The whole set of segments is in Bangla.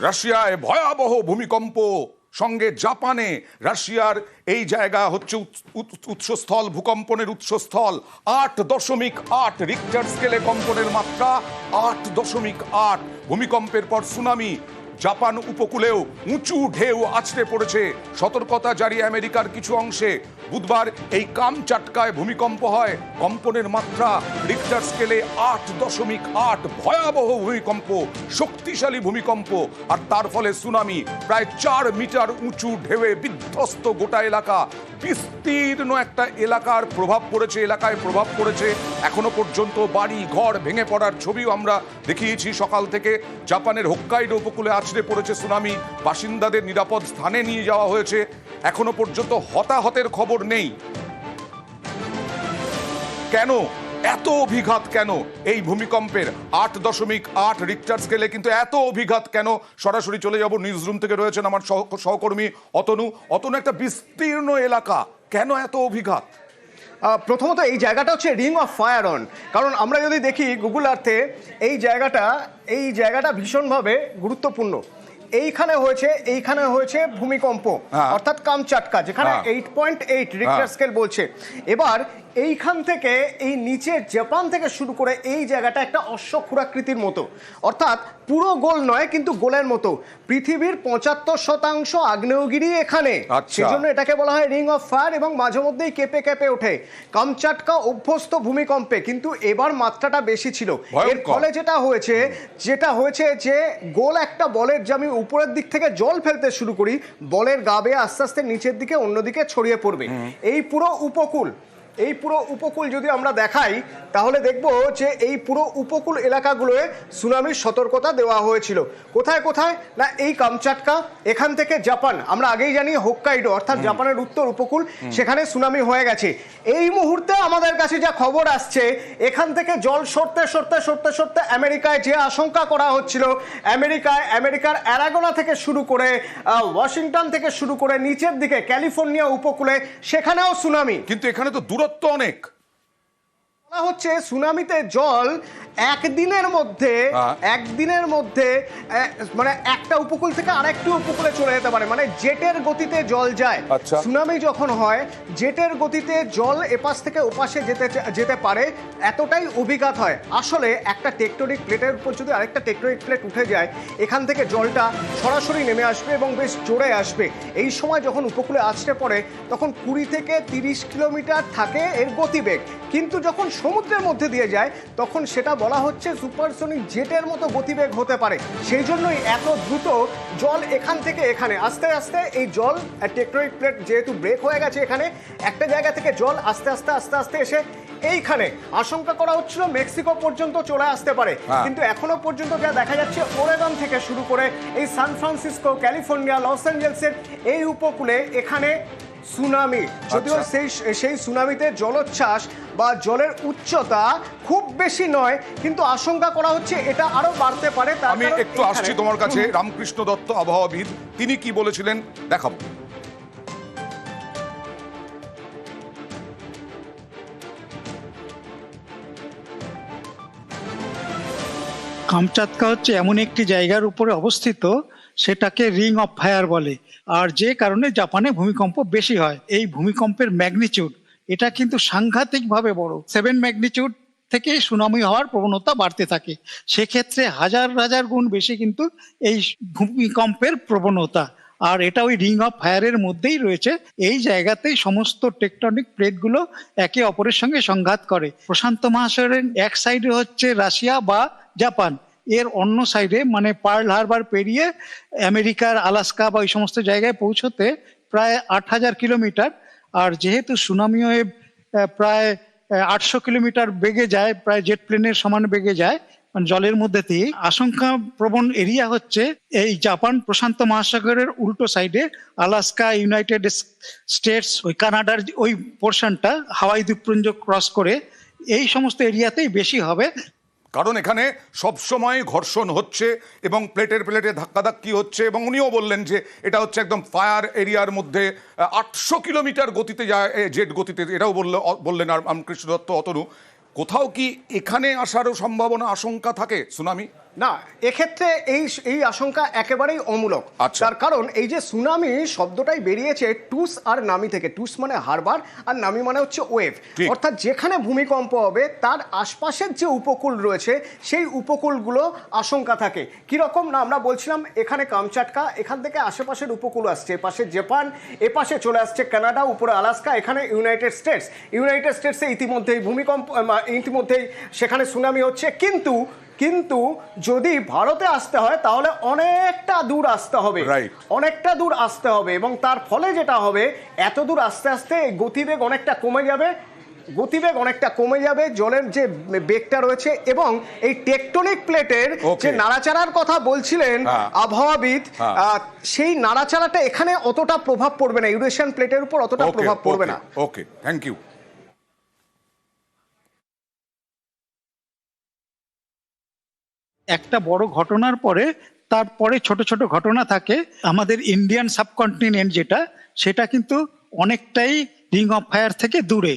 রাশিয়ায় ভয়াবহ ভূমিকম্প, সঙ্গে জাপানে রাশিয়ার এই জায়গা হচ্ছে উৎস- উৎস- উৎসস্থল, ভূকম্পনের উৎসস্থল। আট দশমিক আট রিক্টার স্কেলে কম্পনের মাত্রা, আট দশমিক আট। ভূমিকম্পের পর সুনামি জাপান উপকূলেও উঁচু ঢেউ আছড়ে পড়েছে। সতর্কতা জারি আমেরিকার কিছু অংশে। বুধবার এই কামচাটকায় ভূমিকম্প হয়। কম্পনের মাত্রা রিক্টার স্কেলে আট দশমিক আট ভয়াবহ ভূমিকম্প, শক্তিশালী ভূমিকম্প, আর তার ফলে সুনামি প্রায় চার মিটার উঁচু ঢেউয়ে বিধ্বস্ত গোটা এলাকা। বিস্তীর্ণ একটা এলাকার প্রভাব পড়েছে, এলাকায় প্রভাব পড়েছে। এখনও পর্যন্ত বাড়ি, ঘর ভেঙে পড়ার ছবিও আমরা দেখিয়েছি সকাল থেকে। জাপানের হোক্কাইডো উপকূলে আছড়ে পড়েছে সুনামি বাসিন্দাদের নিরাপদ স্থানে নিয়ে যাওয়া হয়েছে। এখনও পর্যন্ত হতাহতের খবর নেই। কেন? এত অভিঘাত কেন? এই ভূমিকম্পের আট দশমিক আট রিক্টার স্কেলে কিন্তু এত অভিঘাত কেন? সরাসরি চলে যাব নিউজ রুম থেকে রয়েছেন আমার সহ- সহকর্মী অতনু। অতনু, একটা বিস্তীর্ণ এলাকা। কেন এত অভিঘাত? প্রথমত এই জায়গাটা হচ্ছে রিং অফ ফায়ার অন কারণ আমরা যদি দেখি গুগল আর্থে এই জায়গাটা এই জায়গাটা ভীষণভাবে গুরুত্বপূর্ণ। এইখানে হয়েছে এইখানে হয়েছে ভূমিকম্প হ্যাঁ। অর্থাৎ কামচাটকা যেখানে। Eight point eight Richter. Scale বলছে এবার এইখান থেকে এই নিচে জাপান থেকে শুরু করে এই জায়গাটা একটা অশ্বক্ষুরাকৃতির মতো। অর্থাৎ পুরো গোল নয় কিন্তু গোলের মতো। পৃথিবীর পঁচাত্তর শতাংশ আগ্নেয়গিরি এখানে। আচ্ছা। সেই জন্য এটাকে বলা হয় রিং অফ ফায়ার এবং মাঝে মধ্যেই কেঁপে কেঁপে ওঠে। কামচাটকা অভ্যস্ত ভূমিকম্পে কিন্তু এবার মাত্রাটা বেশি ছিল। এর ফলে যেটা হয়েছে যেটা হয়েছে যে গোল একটা বলের যে আমি উপরের দিক থেকে জল ফেলতে শুরু করি বলের গা বেয়ে আস্তে আস্তে নিচের দিকে অন্যদিকে ছড়িয়ে পড়বে। এই পুরো উপকূল এই পুরো উপকূল যদি আমরা দেখাই তাহলে দেখব যে এই পুরো উপকূল এলাকাগুলোয় সুনামির সতর্কতা দেওয়া হয়েছিল। কোথায় কোথায়? না এই কামচাটকা এখান থেকে জাপান। আমরা আগেই জানি হোক্কাইডো অর্থাৎ জাপানের উত্তর উপকূল সেখানে সুনামি হয়ে গেছে। এই মুহূর্তে আমাদের কাছে যা খবর আসছে এখান থেকে জল সরতে সরতে সরতে সরতে আমেরিকায় যে আশঙ্কা করা হচ্ছিল আমেরিকায় আমেরিকার অ্যারাগোনা থেকে শুরু করে ওয়াশিংটন থেকে শুরু করে নিচের দিকে ক্যালিফোর্নিয়া উপকূলে সেখানেও সুনামি। কিন্তু এখানে তো দূরত্ব অনেক বলা হচ্ছে সুনামিতে জল একদিনের মধ্যে। একদিনের মধ্যে মানে একটা উপকূল থেকে আরেকটি উপকূলে চলে যেতে পারে। মানে জেটের গতিতে জল যায়। আচ্ছা। সুনামি যখন হয় জেটের গতিতে জল এপাশ থেকে ওপাশে যেতে যেতে পারে এতটাই অভিঘাত হয়। আসলে একটা টেকটনিক প্লেটের উপর যদি আরেকটা টেকটনিক প্লেট উঠে যায় এখান থেকে জলটা সরাসরি নেমে আসবে এবং বেশ জোরে আসবে। এই সময় যখন উপকূলে আসতে পড়ে তখন কুড়ি থেকে তিরিশ কিলোমিটার থাকে এর গতিবেগ। কিন্তু যখন সমুদ্রের মধ্যে দিয়ে যায় তখন সেটা বলা হচ্ছে সুপারসনিক জেটের মতো গতিবেগ হতে পারে। সেই জন্যই এত দ্রুত জল এখান থেকে এখানে। আস্তে আস্তে এই জল টেকটনিক প্লেট যেহেতু ব্রেক হয়ে গেছে এখানে একটা জায়গা থেকে জল আস্তে আস্তে আস্তে আস্তে এসে এইখানে। আশঙ্কা করা হচ্ছিল মেক্সিকো পর্যন্ত চলে আসতে পারে। হ্যাঁ। কিন্তু এখনও পর্যন্ত যা দেখা যাচ্ছে ওরেগন থেকে শুরু করে এই সান ফ্রান্সিসকো ক্যালিফোর্নিয়া লস অ্যাঞ্জেলসের এই উপকূলে এখানে সুনামি। যদিও আচ্ছা। সেই সেই সুনামিতে জলোচ্ছ্বাস বা জলের উচ্চতা খুব বেশি নয় কিন্তু আশঙ্কা করা হচ্ছে এটা আরও বাড়তে পারে। আমি একটু আসছি তোমার কাছে রামকৃষ্ণ দত্ত আবহাওয়াবিদ। তিনি কি বলেছিলেন? দেখাবো। কামচাতকা হচ্ছে এমন একটি জায়গার উপরে অবস্থিত সেটাকে রিং অফ ফায়ার বলে। আর যে কারণে জাপানে ভূমিকম্প বেশি হয়। এই ভূমিকম্পের ম্যাগনিচিউড এটা কিন্তু সাংঘাতিকভাবে বড়। সেভেন ম্যাগনিচিউড থেকে সুনামি হওয়ার প্রবণতা বাড়তে থাকে। সেক্ষেত্রে হাজার হাজার গুণ বেশি কিন্তু এই ভূমিকম্পের প্রবণতা। আর এটা ওই রিং অফ ফায়ারের মধ্যেই রয়েছে। এই জায়গাতেই সমস্ত টেকটনিক প্লেটগুলো একে অপরের সঙ্গে সংঘাত করে। প্রশান্ত মহাসাগরের এক সাইডে হচ্ছে রাশিয়া বা জাপান। এর অন্য সাইডে মানে পার্ল হারবার পেরিয়ে আমেরিকার আলাস্কা বা ওই সমস্ত জায়গায় পৌঁছতে প্রায় আট হাজার কিলোমিটার, আর যেহেতু সুনামি ওয়েভ প্রায় আটশো কিলোমিটার বেগে যায়, প্রায় জেট প্লেনের সমান বেগে যায় মানে জলের মধ্যে দিয়ে আশঙ্কা প্রবণ এরিয়া হচ্ছে এই জাপান প্রশান্ত মহাসাগরের উল্টো সাইডে আলাস্কা, ইউনাইটেড স্টেটস, ওই কানাডার ওই পোর্শনটা হাওয়াই দ্বীপপুঞ্জ ক্রস করে, এই সমস্ত এরিয়াতেই বেশি হবে। কারণ এখানে সবসময় ঘর্ষণ হচ্ছে এবং প্লেটের প্লেটে ধাক্কাধাক্কি হচ্ছে এবং উনিও বললেন যে এটা হচ্ছে একদম ফায়ার এরিয়ার মধ্যে আটশো কিলোমিটার গতিতে যায় জেট গতিতে, এটাও বলল বললেন আর রামকৃষ্ণ দত্ত অতনু। কোথাও কি এখানে আসারও সম্ভাবনা, আশঙ্কা থাকে, সুনামি? না এক্ষেত্রে এই এই আশঙ্কা একেবারেই অমূলক। আচ্ছা। তার কারণ এই যে সুনামি শব্দটাই বেরিয়েছে টুস আর নামি থেকে। টুস মানে হারবার আর নামি মানে হচ্ছে ওয়েভ। অর্থাৎ যেখানে ভূমিকম্প হবে তার আশপাশের যে উপকূল রয়েছে সেই উপকূলগুলো আশঙ্কা থাকে। কীরকম না আমরা বলছিলাম এখানে কামচাটকা এখান থেকে আশেপাশের উপকূল আসছে। এপাশে জাপান এপাশে চলে আসছে কানাডা উপরে আলাস্কা এখানে ইউনাইটেড স্টেটস। ইউনাইটেড স্টেটসে ইতিমধ্যেই ভূমিকম্প ইতিমধ্যেই সেখানে সুনামি হচ্ছে। কিন্তু কিন্তু যদি ভারতে আসতে হয় তাহলে অনেকটা দূর আসতে হবে. অনেকটা দূর আসতে হবে এবং তার ফলে যেটা হবে এত দূর আস্তে আস্তে গতিবেগ অনেকটা কমে যাবে গতিবেগ অনেকটা কমে যাবে জলের যে বেগটা রয়েছে এবং এই টেকটনিক প্লেটের যে নাড়াচাড়ার কথা বলছিলেন হ্যাঁ। আবহাওয়াবিদ হ্যাঁ। সেই নাড়াচাড়াটা এখানে অতটা প্রভাব পড়বে না ইউরেশিয়ান প্লেটের উপর অতটা প্রভাব পড়বে না ওকে থ্যাংক ইউ একটা বড় ঘটনার পরে, তারপরে ছোট ছোট ঘটনা থাকে। আমাদের ইন্ডিয়ান সাবকন্টিনেন্ট যেটা, সেটা কিন্তু অনেকটাই রিং অফ ফায়ার থেকে দূরে।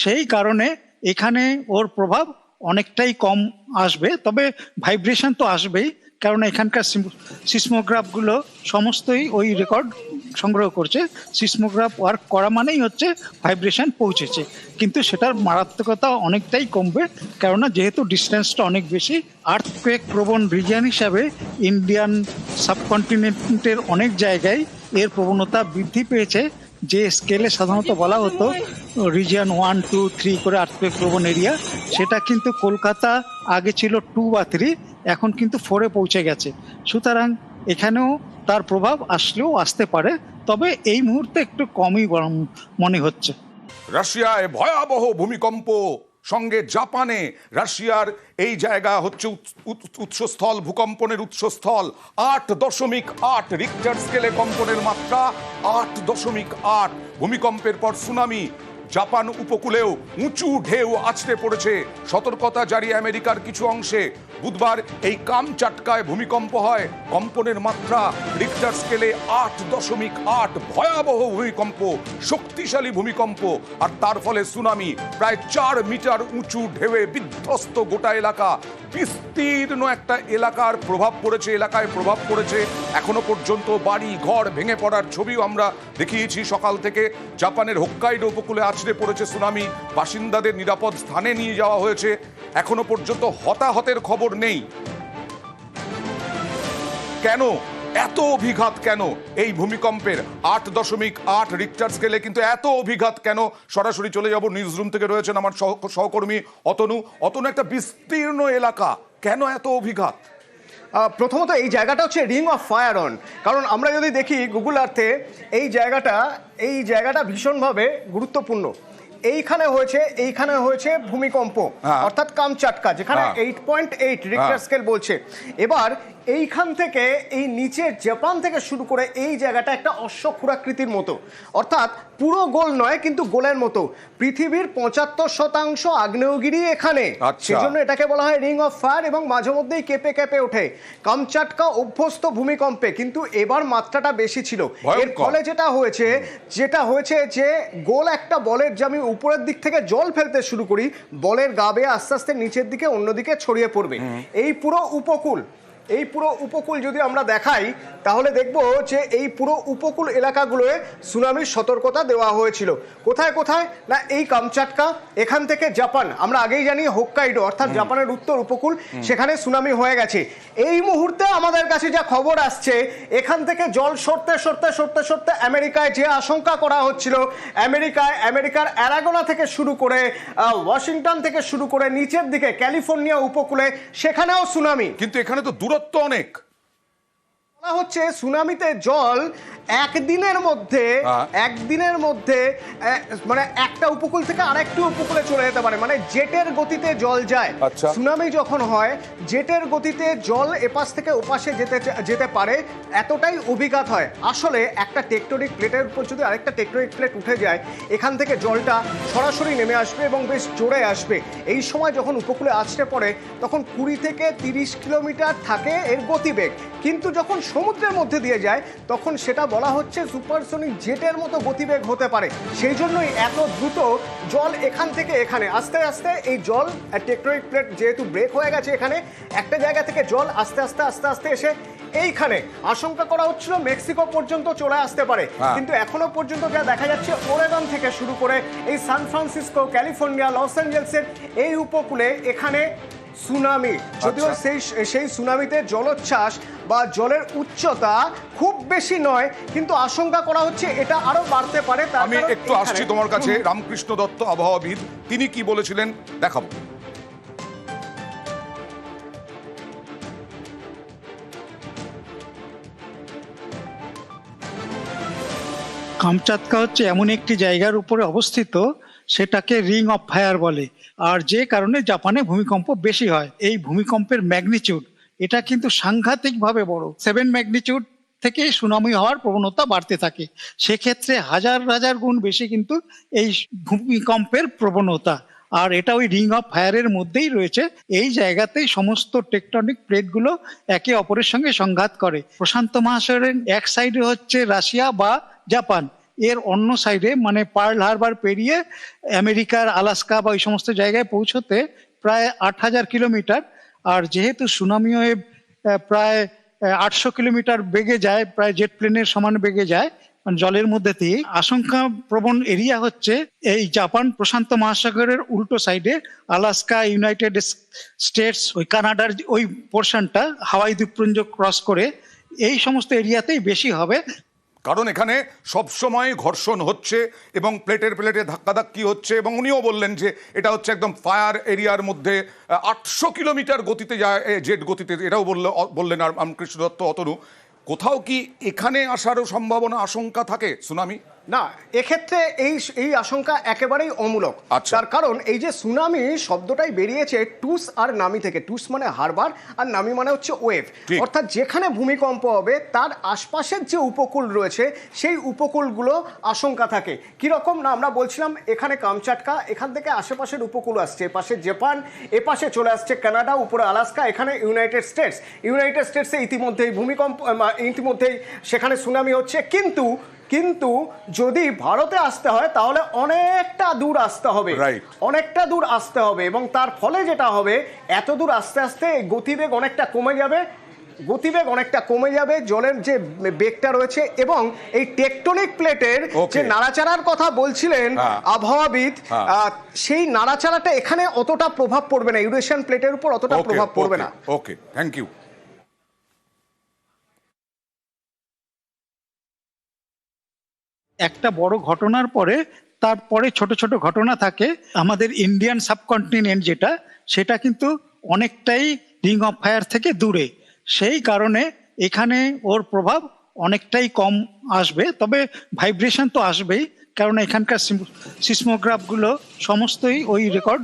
সেই কারণে এখানে ওর প্রভাব অনেকটাই কম আসবে। তবে ভাইব্রেশন তো আসবেই, কারণ এখানকার সিসমোগ্রাফগুলো সমস্তই ওই রেকর্ড সংগ্রহ করছে, সিসমোগ্রাফ ওয়ার্ক করা মানেই হচ্ছে ভাইব্রেশন পৌঁছেছে। কিন্তু সেটার মারাত্মকতা অনেকটাই কমবে, কেননা যেহেতু ডিস্টেন্সটা অনেক বেশি আর্থকুয়েক প্রবণ রিজিয়ান হিসাবে ইন্ডিয়ান সাবকন্টিনেন্টের অনেক জায়গায় এর প্রবণতা বৃদ্ধি পেয়েছে। যে স্কেলে সাধারণত বলা হতো রিজিয়ন ওয়ান টু থ্রি করে আর্থকুয়েক প্রবণ এরিয়া সেটা কিন্তু কলকাতা আগে ছিল টু বা থ্রি এখন কিন্তু ফোরে পৌঁছে গেছে। সুতরাং এখানেও তার প্রভাব আসলেও আসতে পারে, তবে এই মুহূর্তে একটু কমই বরং মনে হচ্ছে। রাশিয়ায় ভয়াবহ ভূমিকম্প, সঙ্গে জাপানে রাশিয়ার এই জায়গা হচ্ছে উৎস- উৎস- উৎসস্থল, ভূকম্পনের উৎসস্থল। আট দশমিক আট রিক্টার স্কেলে কম্পনের মাত্রা, আট দশমিক আট। ভূমিকম্পের পর সুনামি জাপান উপকূলেও উঁচু ঢেউ আছড়ে পড়েছে। সতর্কতা জারি আমেরিকার কিছু অংশে। বুধবার এই কামচাটকায় ভূমিকম্প হয়। কম্পনের মাত্রা রিক্টার স্কেলে আট দশমিক আট ভয়াবহ ভূমিকম্প, শক্তিশালী ভূমিকম্প, আর তার ফলে সুনামি প্রায় চার মিটার উঁচু ঢেউয়ে বিধ্বস্ত গোটা এলাকা। বিস্তীর্ণ একটা এলাকার প্রভাব পড়েছে, এলাকায় প্রভাব পড়েছে। এখনও পর্যন্ত বাড়ি, ঘর ভেঙে পড়ার ছবিও আমরা দেখিয়েছি সকাল থেকে। জাপানের হোক্কাইডো উপকূলে আছড়ে পড়েছে সুনামি বাসিন্দাদের নিরাপদ স্থানে নিয়ে যাওয়া হয়েছে। এখনও পর্যন্ত হতাহতের খবর নেই। কেন? এত অভিঘাত কেন? এই ভূমিকম্পের আট দশমিক আট রিক্টার স্কেলে কিন্তু এত অভিঘাত কেন? সরাসরি চলে যাব নিউজ রুম থেকে রয়েছেন আমার সহ- সহকর্মী অতনু। অতনু, একটা বিস্তীর্ণ এলাকা। কেন এত অভিঘাত? প্রথমত এই জায়গাটা হচ্ছে রিং অফ ফায়ার অন কারণ আমরা যদি দেখি গুগল আর্থে এই জায়গাটা এই জায়গাটা ভীষণভাবে গুরুত্বপূর্ণ। এইখানে হয়েছে এইখানে হয়েছে ভূমিকম্প হ্যাঁ। অর্থাৎ কামচাটকা যেখানে। Eight point eight Richter. Scale বলছে এবার এইখান থেকে এই নিচে জাপান থেকে শুরু করে এই জায়গাটা একটা অশ্বক্ষুরাকৃতির মতো। অর্থাৎ পুরো গোল নয় কিন্তু গোলের মতো। পৃথিবীর পঁচাত্তর শতাংশ আগ্নেয়গিরি এখানে। আচ্ছা। সেজন্য এটাকে বলা হয় রিং অফ ফায়ার এবং মাঝে মধ্যেই কেঁপে কেঁপে ওঠে। কামচাটকা অভ্যস্ত ভূমিকম্পে কিন্তু এবার মাত্রাটা বেশি ছিল। এর ফলে যেটা হয়েছে যেটা হয়েছে যে গোল একটা বলের যে আমি উপরের দিক থেকে জল ফেলতে শুরু করি বলের গা বেয়ে আস্তে আস্তে নিচের দিকে অন্যদিকে ছড়িয়ে পড়বে। এই পুরো উপকূল এই পুরো উপকূল যদি আমরা দেখাই তাহলে দেখব যে এই পুরো উপকূল এলাকাগুলোয় সুনামির সতর্কতা দেওয়া হয়েছিল। কোথায় কোথায়? না এই কামচাটকা এখান থেকে জাপান। আমরা আগেই জানি হোক্কাইডো অর্থাৎ জাপানের উত্তর উপকূল সেখানে সুনামি হয়ে গেছে। এই মুহূর্তে আমাদের কাছে যা খবর আসছে এখান থেকে জল সরতে সরতে সরতে সরতে আমেরিকায় যে আশঙ্কা করা হচ্ছিল আমেরিকায় আমেরিকার অ্যারাগোনা থেকে শুরু করে ওয়াশিংটন থেকে শুরু করে নিচের দিকে ক্যালিফোর্নিয়া উপকূলে সেখানেও সুনামি। কিন্তু এখানে তো দূরত্ব অনেক বলা হচ্ছে সুনামিতে জল একদিনের মধ্যে হ্যাঁ। একদিনের মধ্যে মানে একটা উপকূল থেকে আরেকটি উপকূলে চলে যেতে পারে। মানে জেটের গতিতে জল যায়। আচ্ছা। সুনামি যখন হয় জেটের গতিতে জল এপাশ থেকে ওপাশে যেতে যেতে পারে এতটাই অভিঘাত হয়। আসলে একটা টেকটনিক প্লেটের উপর যদি আরেকটা টেকটনিক প্লেট উঠে যায় এখান থেকে জলটা সরাসরি নেমে আসবে এবং বেশ জোরে আসবে। এই সময় যখন উপকূলে আসতে পড়ে তখন কুড়ি থেকে তিরিশ কিলোমিটার থাকে এর গতিবেগ। কিন্তু যখন সমুদ্রের মধ্যে দিয়ে যায় তখন সেটা বলা হচ্ছে সুপারসনিক জেটের মতো গতিবেগ হতে পারে। সেই জন্যই এত দ্রুত জল এখান থেকে এখানে। আস্তে আস্তে এই জল টেকটনিক প্লেট যেহেতু ব্রেক হয়ে গেছে এখানে একটা জায়গা থেকে জল আস্তে আস্তে আস্তে আস্তে এসে এইখানে। আশঙ্কা করা হচ্ছিল মেক্সিকো পর্যন্ত চলে আসতে পারে। হ্যাঁ। কিন্তু এখনও পর্যন্ত যা দেখা যাচ্ছে ওরেগন থেকে শুরু করে এই সান ফ্রান্সিসকো ক্যালিফোর্নিয়া লস অ্যাঞ্জেলসের এই উপকূলে এখানে সুনামি। যদিও আচ্ছা। সেই সেই সুনামিতে জলোচ্ছ্বাস বা জলের উচ্চতা খুব বেশি নয় কিন্তু আশঙ্কা করা হচ্ছে এটা আরও বাড়তে পারে আমি একটু আসছি তোমার কাছে রামকৃষ্ণ দত্ত আবহাওয়াবিদ। তিনি কি বলেছিলেন? দেখাবো। কামচাতকা হচ্ছে এমন একটি জায়গার উপরে অবস্থিত সেটাকে রিং অফ ফায়ার বলে। আর যে কারণে জাপানে ভূমিকম্প বেশি হয়। এই ভূমিকম্পের ম্যাগনিচিউড এটা কিন্তু সাংঘাতিকভাবে বড়। সেভেন ম্যাগনিচিউড থেকে সুনামি হওয়ার প্রবণতা বাড়তে থাকে। সেক্ষেত্রে হাজার হাজার গুণ বেশি কিন্তু এই ভূমিকম্পের প্রবণতা। আর এটা ওই রিং অফ ফায়ারের মধ্যেই রয়েছে। এই জায়গাতেই সমস্ত টেকটনিক প্লেটগুলো একে অপরের সঙ্গে সংঘাত করে। প্রশান্ত মহাসাগরের এক সাইডে হচ্ছে রাশিয়া বা জাপান। এর অন্য সাইডে মানে পার্ল হারবার পেরিয়ে আমেরিকার আলাস্কা বা ওই সমস্ত জায়গায় পৌঁছতে প্রায় আট হাজার কিলোমিটার। আর যেহেতু সুনামি ওয়েভ প্রায় আটশো কিলোমিটার বেগে যায়, প্রায় জেট প্লেনের সমান বেগে যায় মানে জলের মধ্যে দিয়ে আশঙ্কা প্রবণ এরিয়া হচ্ছে এই জাপান প্রশান্ত মহাসাগরের উল্টো সাইডে আলাস্কা ইউনাইটেড স্টেটস ওই কানাডার ওই পোর্শনটা হাওয়াই দ্বীপপুঞ্জ ক্রস করে, এই সমস্ত এরিয়াতেই বেশি হবে। কারণ এখানে সবসময় ঘর্ষণ হচ্ছে এবং প্লেটের প্লেটে ধাক্কাধাক্কি হচ্ছে এবং উনিও বললেন যে এটা হচ্ছে একদম ফায়ার এরিয়ার মধ্যে আটশো কিলোমিটার গতিতে যায় জেট গতিতে, এটাও বলল বললেন আর রামকৃষ্ণ দত্ত অতনু। কোথাও কি এখানে আসারও সম্ভাবনা, আশঙ্কা থাকে, সুনামি? না এক্ষেত্রে এই এই আশঙ্কা একেবারেই অমূলক। আচ্ছা। তার কারণ এই যে সুনামি শব্দটাই বেরিয়েছে টুস আর নামি থেকে। টুস মানে হারবার আর নামি মানে হচ্ছে ওয়েভ। অর্থাৎ যেখানে ভূমিকম্প হবে তার আশপাশের যে উপকূল রয়েছে সেই উপকূলগুলো আশঙ্কা থাকে। কীরকম না আমরা বলছিলাম এখানে কামচাটকা এখান থেকে আশেপাশের উপকূল আসছে এপাশে জাপান এপাশে চলে আসছে কানাডা উপরে আলাস্কা এখানে ইউনাইটেড স্টেটস। ইউনাইটেড স্টেটসে ইতিমধ্যেই ভূমিকম্প ইতিমধ্যেই সেখানে সুনামি হচ্ছে। কিন্তু কিন্তু যদি ভারতে আসতে হয় তাহলে অনেকটা দূর আসতে হবে. অনেকটা দূর আসতে হবে এবং তার ফলে যেটা হবে এত দূর আস্তে আস্তে গতিবেগ অনেকটা কমে যাবে গতিবেগ অনেকটা কমে যাবে জলের যে বেগটা রয়েছে এবং এই টেকটনিক প্লেটের যে নাড়াচাড়ার কথা বলছিলেন হ্যাঁ। আবহাওয়াবিদ হ্যাঁ। আহ, সেই নাড়াচাড়াটা এখানে অতটা প্রভাব পড়বে না ইউরেশিয়ান প্লেটের উপর অতটা প্রভাব পড়বে না ওকে থ্যাংক ইউ একটা বড় ঘটনার পরে তারপরে ছোট ছোট ঘটনা থাকে। আমাদের ইন্ডিয়ান সাবকন্টিনেন্ট যেটা, সেটা কিন্তু অনেকটাই রিং অফ ফায়ার থেকে দূরে। সেই কারণে এখানে ওর প্রভাব অনেকটাই কম আসবে, তবে ভাইব্রেশন তো আসবেই। কারণ এখানকার সিসমোগ্রাফগুলো সমস্তই ওই রেকর্ড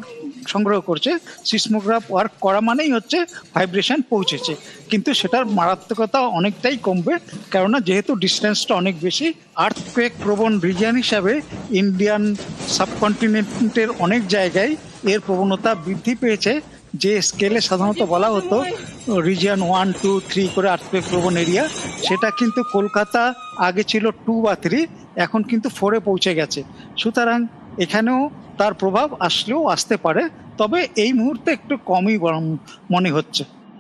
সংগ্রহ করছে। সিসমোগ্রাফ ওয়ার্ক করা মানেই হচ্ছে ভাইব্রেশন পৌঁছেছে। কিন্তু সেটার মারাত্মকতা অনেকটাই কমবে, কেননা যেহেতু ডিস্টেন্সটা অনেক বেশি আর্থকুয়েক প্রবণ রিজিয়ান হিসাবে ইন্ডিয়ান সাবকন্টিনেন্টের অনেক জায়গায় এর প্রবণতা বৃদ্ধি পেয়েছে। যে স্কেলে সাধারণত বলা হতো রিজিয়ন ওয়ান টু থ্রি করে আর্থপেক প্রবণ এরিয়া সেটা কিন্তু কলকাতা আগে ছিল টু বা থ্রি এখন কিন্তু ফোরে পৌঁছে গেছে। সুতরাং এখানেও তার প্রভাব আসলেও আসতে পারে। তবে এই মুহূর্তে একটু কমই মনে হচ্ছে।